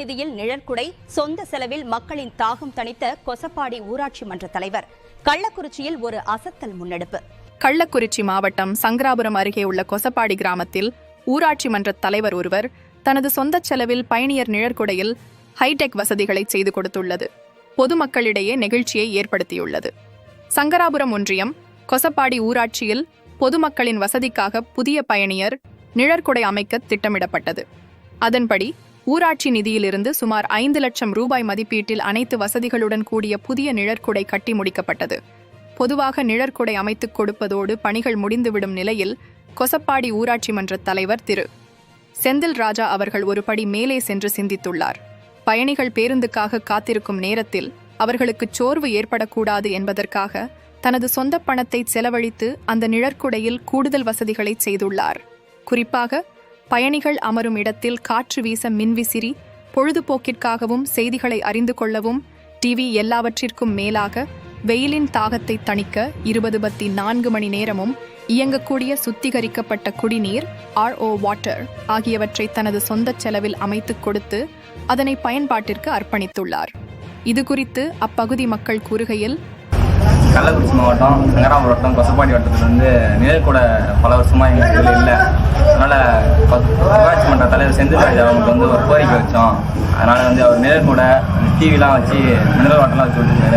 நிதியில் நிழற்குடை சொந்த செலவில் மக்களின் தாகம் தணித்த கொசப்பாடி ஊராட்சி மன்ற தலைவர். கள்ளக்குறிச்சியில் ஒரு அசத்தல் முன்னெடுப்பு. கள்ளக்குறிச்சி மாவட்டம் சங்கராபுரம் அருகே உள்ள கொசப்பாடி கிராமத்தில் ஊராட்சி மன்ற தலைவர் ஒருவர் தனது சொந்த செலவில் பயணியர் நிழற்குடையில் ஹைடெக் வசதிகளை செய்து கொடுத்துள்ளது. பொதுமக்களிடையே நெகிழ்ச்சியை ஏற்படுத்தியுள்ளது. சங்கராபுரம் ஒன்றியம் கொசப்பாடி ஊராட்சியில் பொதுமக்களின் வசதிக்காக புதிய பயணியர் நிழற்குடை அமைக்க திட்டமிடப்பட்டது. அதன்படி ஊராட்சி நிதியிலிருந்து சுமார் ஐந்து லட்சம் ரூபாய் மதிப்பீட்டில் அனைத்து வசதிகளுடன் கூடிய புதிய நிழற்குடை கட்டி முடிக்கப்பட்டது. பொதுவாக நிழற்குடை அமைத்துக் கொடுப்பதோடு பணிகள் முடிந்துவிடும் நிலையில் கொசப்பாடி ஊராட்சி மன்ற தலைவர் திரு. செந்தில் ராஜா அவர்கள் ஒருபடி மேலே சென்று சிந்தித்துள்ளார். பயணிகள் பேருந்துக்காக காத்திருக்கும் நேரத்தில் அவர்களுக்கு சோர்வு ஏற்படக்கூடாது என்பதற்காக தனது சொந்த பணத்தை செலவழித்து அந்த நிழற்குடையில் கூடுதல் வசதிகளை செய்துள்ளார். குறிப்பாக பயணிகள் அமரும் இடத்தில் காற்று வீச மின்விசிறி பொழுதுபோக்கிற்காகவும் செய்திகளை அறிந்து கொள்ளவும் டிவி எல்லாவற்றிற்கும் மேலாக வெயிலின் தாகத்தை தணிக்க இருபது பத்தி நான்கு மணி நேரமும் இயங்கக்கூடிய சுத்திகரிக்கப்பட்ட குடிநீர் ஆர்ஓ வாட்டர் ஆகியவற்றை தனது சொந்த செலவில் அமைத்துக் கொடுத்து அதனை பயன்பாட்டிற்கு அர்ப்பணித்துள்ளார். இது குறித்து அப்பகுதி மக்கள் கூறுகையில் கள்ளக்குறிச்சி மாவட்டம் சங்கராபுரம் வட்டம் கொசப்பாடி வட்டத்தில் வந்து நிழல் கூட பல வருஷமாக எங்களுக்கு இல்லை. வந்து அவங்களுக்கு வந்து ஒரு கோரிக்கை வச்சோம். அதனால் வந்து அவர் நிழல் கூட டிவிலாம் வச்சு மினரல் வாட்டர்லாம் வச்சு விட்டுருக்காரு